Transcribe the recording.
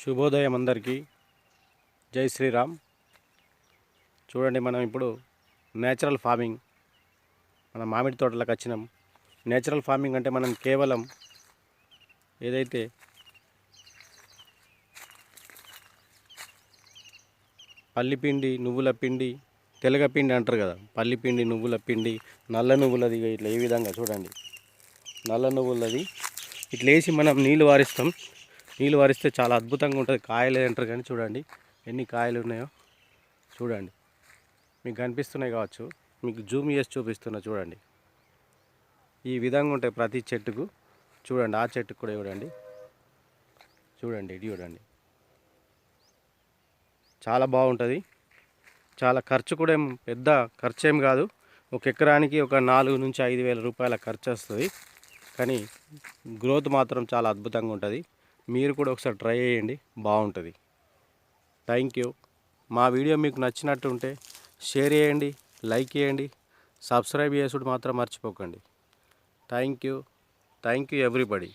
శుభోదయం అందరికీ. జై శ్రీరామ్. చూడండి మనం ఇప్పుడు నేచురల్ ఫార్మింగ్. మన మామిడి తోటలకు వచ్చినాం. నేచురల్ ఫార్మింగ్ అంటే మనం కేవలం ఏదైతే పల్లిపిండి నువ్వుల పిండి తెలగపిండి అంటారు కదా. పల్లిపిండి నువ్వుల పిండి నల్ల నువ్వులది ఇట్లా ఏ విధంగా చూడండి. నల్ల నువ్వులది ఇట్లా వేసి మనం నీళ్ళు వారిస్తాం. నీళ్ళు వరిస్తే చాలా అద్భుతంగా ఉంటుంది. కాయలు అంటారు కానీ చూడండి ఎన్ని కాయలు ఉన్నాయో చూడండి. మీకు కనిపిస్తున్నాయి కావచ్చు మీకు జూమ్ చేసి చూపిస్తున్నా చూడండి. ఈ విధంగా ఉంటాయి ప్రతి చెట్టుకు. చూడండి ఆ చెట్టుకు కూడా చూడండి. చూడండి ఇది చూడండి. చాలా బాగుంటుంది. చాలా ఖర్చు కూడా ఏం పెద్ద ఖర్చు ఏం కాదు. ఒక ఎకరానికి ఒక నాలుగు నుంచి ఐదు వేల రూపాయల ఖర్చు వస్తుంది. కానీ గ్రోత్ మాత్రం చాలా అద్భుతంగా ఉంటుంది. మీరు కూడా ఒకసారి ట్రై చేయండి. బాగుంటుంది. థ్యాంక్ యూ మా వీడియో మీకు నచ్చినట్టు ఉంటే షేర్ చేయండి లైక్ చేయండి సబ్స్క్రైబ్ చేసుడు మాత్రం మర్చిపోకండి. Thank you thank you everybody